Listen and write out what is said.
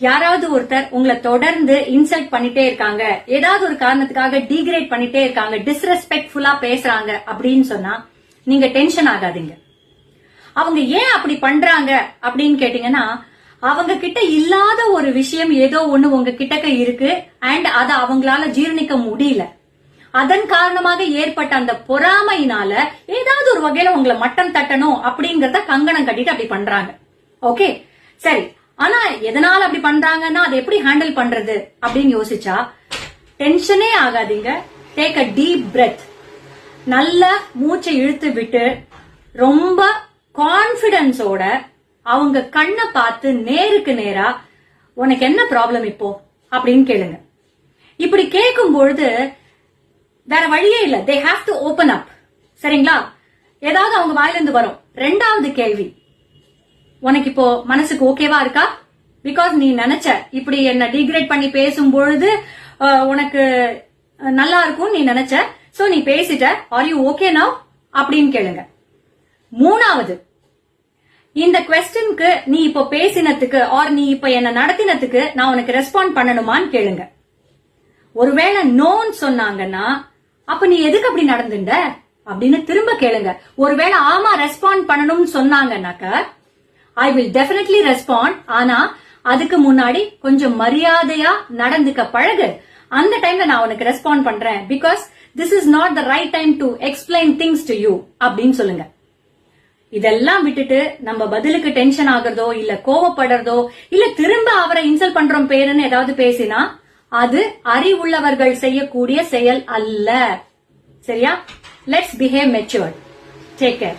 யாராவது ஒருத்தர் உங்களை தொடர்ந்து இன்சல்ட் பண்ணிட்டே இருக்காங்க ஏதாவது ஒரு காரணத்துக்காக டிகிரேட் பண்ணிட்டே இருக்காங்க டிஸ்ரெஸ்பெக்ட்ஃபுல்லா பேசுறாங்க அப்படின்னு சொன்னா நீங்க டென்ஷன் ஆகாதீங்க. அவங்க ஏன் அப்படி பண்றாங்க அப்படின்னு கேட்டீங்கன்னா அவங்க கிட்ட இல்லாத ஒரு விஷயம் ஏதோ ஒண்ணு உங்க கிட்டக்க இருக்கு அண்ட் அதை அவங்களால ஜீரணிக்க முடியல. அதன் காரணமாக ஏற்பட்ட அந்த பொறாமையினால ஏதாவது ஒரு வகையில உங்களை மட்டம் தட்டணும் அப்படிங்கறத கங்கணம் கட்டிட்டு அப்படி பண்றாங்க. ஓகே சரி. எதனால அப்படி பண்றாங்கன்னா அதை எப்படி ஹேண்டில் பண்றது அப்படின்னு யோசிச்சா டென்ஷனே ஆகாதீங்க. டேக் அ டீப் பிரெத் நல்ல மூச்சை இழுத்து விட்டு ரொம்ப கான்பிடன்ஸோட அவங்க கண்ணை பார்த்து நேருக்கு நேரா உனக்கு என்ன ப்ராப்ளம் இப்போ? அப்படின்னு கேளுங்க. இப்படி கேட்கும் பொழுது வேற வழியே இல்ல. They have to open up சரிங்களா? ஏதாவது அவங்க வாயிலிருந்து வரும். ரெண்டாவது கேள்வி. உனக்கு இப்போ மனசுக்கு ஓகேவா இருக்கா? பிகாஸ் நீ நினைச்ச இப்படி என்ன டிகிரேட் பண்ணி பேசும் பொழுது உனக்கு நல்லா இருக்கும் நீ நினைச்ச. சோ நீ பேசிட்ட ஆர் யூ ஓகே நவ் அப்படின்னு கேளுங்க. மூணாவது இந்த கொஸ்டினுக்கு நீ இப்போ பேசினதுக்கு ஆர் நீ இப்ப என்ன நடத்தினத்துக்கு நான் உனக்கு ரெஸ்பாண்ட் பண்ணணுமான்னு கேளுங்க. ஒருவேளை நோன்னு சொன்னாங்கன்னா அப்ப நீ எதுக்கு அப்படி நடந்துட்ட? அப்படின்னு திரும்ப கேளுங்க. ஒருவேளை ஆமா ரெஸ்பாண்ட் பண்ணணும்னு சொன்னாங்கன்னாக்க ஐ வில் டெஃபினெட்லி ரெஸ்பாண்ட் ஆனா அதுக்கு முன்னாடி கொஞ்சம் மரியாதையா நடந்துக்க பழகு. அந்த டைம்ல நான் உனக்கு ரெஸ்பாண்ட் பண்றேன். Because this is not the right time to explain things to you அப்படின்னு சொல்லுங்க. இதெல்லாம் விட்டுட்டு நம்ம பதிலுக்கு டென்ஷன் ஆகுறதோ இல்ல கோவப்படுறதோ இல்ல திரும்ப அவரை இன்சல்ட் பண்றோம் பேருன்னு ஏதாவது பேசினா அது அறிவுள்ளவர்கள் செய்யக்கூடிய செயல் அல்ல. சரியா? Let's behave matured take care